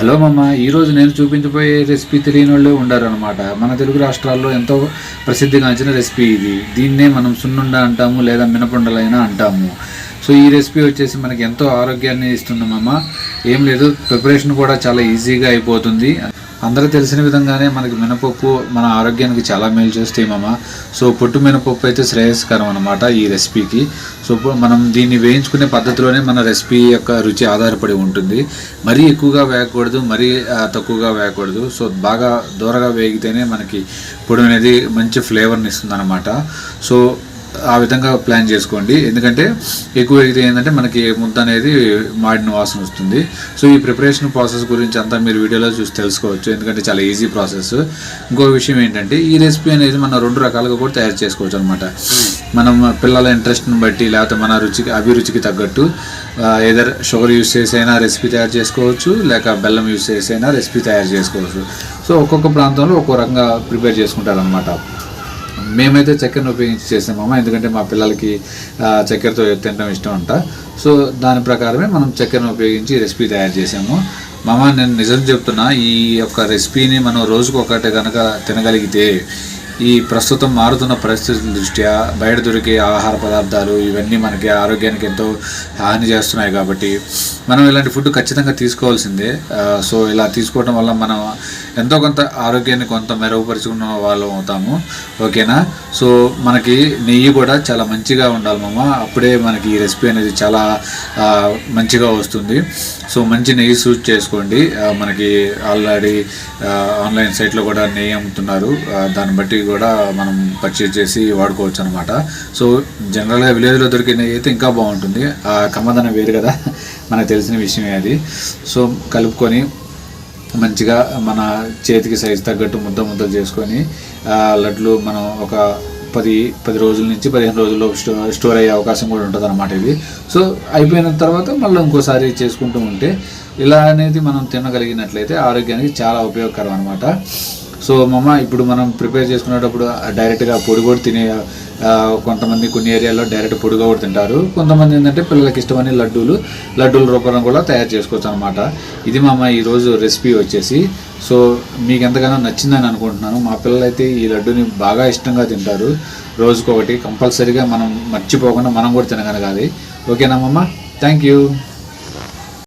Hello మమ్మ ఈరోజు నేను చూపించబోయే రెసిపీ తెలియని వాళ్ళు ఉండారనమాట మన తెలుగు రాష్ట్రాల్లో ఎంతో ప్రసిద్ధిగాంచిన రెసిపీ ఇది. దీన్నే మనం సున్నుండ అంటాము లేదా మినపుండలైనా అంటాము. సో ఈ రెసిపీ వచ్చేసి మనకి ఎంతో ఆరోగ్యాన్ని ఇస్తుంది మమ్మ ఏం లేదు ప్రిపరేషన్ కూడా చాలా ఈజీగా అయిపోతుంది. అందరూ తెలిసిన విధంగానే మనకి మినపప్పు మన ఆరోగ్యానికి చాలా మేలు చేస్తే మామ. సో పొట్టు మినపప్పు అయితే శ్రేయస్కరం అనమాట ఈ రెసిపీకి. సో మనం దీన్ని వేయించుకునే పద్ధతిలోనే మన రెసిపీ యొక్క రుచి ఆధారపడి ఉంటుంది. మరీ ఎక్కువగా వేయకూడదు మరీ తక్కువగా వేయకూడదు. సో బాగా దూరగా వేగితేనే మనకి పొడి అనేది మంచి ఫ్లేవర్ని ఇస్తుంది అనమాట సో ఆ విధంగా ప్లాన్ చేసుకోండి. ఎందుకంటే ఎక్కువ ఎగితే ఏంటంటే మనకి ముద్ద అనేది మాడిన వాసన వస్తుంది. సో ఈ ప్రిపరేషన్ ప్రాసెస్ గురించి అంతా మీరు వీడియోలో చూసి తెలుసుకోవచ్చు. ఎందుకంటే చాలా ఈజీ ప్రాసెస్. ఇంకో విషయం ఏంటంటే ఈ రెసిపీ అనేది మనం రెండు రకాలుగా కూడా తయారు చేసుకోవచ్చు అనమాట మనం పిల్లల ఇంట్రెస్ట్ని బట్టి లేకపోతే మన రుచికి అభిరుచికి తగ్గట్టు ఏదర్ షుగర్ యూస్ చేసి అయినా రెసిపీ తయారు చేసుకోవచ్చు లేక బెల్లం యూస్ చేసి అయినా రెసిపీ తయారు చేసుకోవచ్చు. సో ఒక్కొక్క ప్రాంతంలో ఒక్కో రకంగా ప్రిపేర్ చేసుకుంటారు అనమాట మేమైతే చక్కెరను ఉపయోగించి చేసామమ్మ ఎందుకంటే మా పిల్లలకి చక్కెరతో తినడం ఇష్టం అంట. సో దాని ప్రకారమే మనం చక్కెరను ఉపయోగించి రెసిపీ తయారు చేసాము. మామ నేను నిజం చెప్తున్నా ఈ యొక్క రెసిపీని మనం రోజుకు ఒకటి కనుక తినగలిగితే ఈ ప్రస్తుతం మారుతున్న పరిస్థితుల దృష్ట్యా బయట దొరికే ఆహార పదార్థాలు ఇవన్నీ మనకి ఆరోగ్యానికి ఎంతో హాని చేస్తున్నాయి కాబట్టి మనం ఇలాంటి ఫుడ్ ఖచ్చితంగా తీసుకోవాల్సిందే. సో ఇలా తీసుకోవడం వల్ల మనం ఎంతో కొంత ఆరోగ్యాన్ని కొంత మెరుగుపరుచుకున్న వాళ్ళం అవుతాము. ఓకేనా? సో మనకి నెయ్యి కూడా చాలా మంచిగా ఉండాలి మామ. అప్పుడే మనకి ఈ రెసిపీ అనేది చాలా మంచిగా వస్తుంది. సో మంచి నెయ్యి సూట్ చేసుకోండి. మనకి ఆల్రెడీ ఆన్లైన్ సైట్లో కూడా నెయ్యి అమ్ముతున్నారు. దాన్ని బట్టి కూడా మనం పర్చేజ్ చేసి వాడుకోవచ్చు అనమాట సో జనరల్గా విలేజ్లో దొరికే నెయ్యి అయితే ఇంకా బాగుంటుంది. ఆ కమ్మదనం వేరు కదా. మనకు తెలిసిన విషయమే అది. సో కలుపుకొని మంచిగా మన చేతికి సైజు తగ్గట్టు ముద్ద ముద్దలు చేసుకొని లడ్లు మనం ఒక పది పది రోజుల నుంచి పదిహేను రోజుల్లో స్టో స్టోర్ అయ్యే అవకాశం కూడా ఉంటుంది అనమాట ఇది. సో అయిపోయిన తర్వాత మళ్ళీ ఇంకోసారి చేసుకుంటూ ఉంటే ఇలా అనేది మనం తినగలిగినట్లయితే ఆరోగ్యానికి చాలా ఉపయోగకరం అనమాట సో మమ్మ ఇప్పుడు మనం ప్రిపేర్ చేసుకునేటప్పుడు డైరెక్ట్గా పొడి కూడా తినే కొంతమంది కొన్ని ఏరియాలో డైరెక్ట్ పొడిగా కూడా తింటారు. కొంతమంది ఏంటంటే పిల్లలకి ఇష్టమైన లడ్డూలు లడ్డూల రూపంలో కూడా తయారు చేసుకోవచ్చు అనమాట ఇది మా అమ్మ ఈరోజు రెసిపీ వచ్చేసి. సో మీకు ఎంతగానో నచ్చిందని అనుకుంటున్నాను. మా పిల్లలైతే ఈ లడ్డూని బాగా ఇష్టంగా తింటారు. రోజుకొకటి కంపల్సరీగా మనం మర్చిపోకుండా మనం కూడా తినగలగాలి. ఓకేనా మమ్మ థ్యాంక్ యూ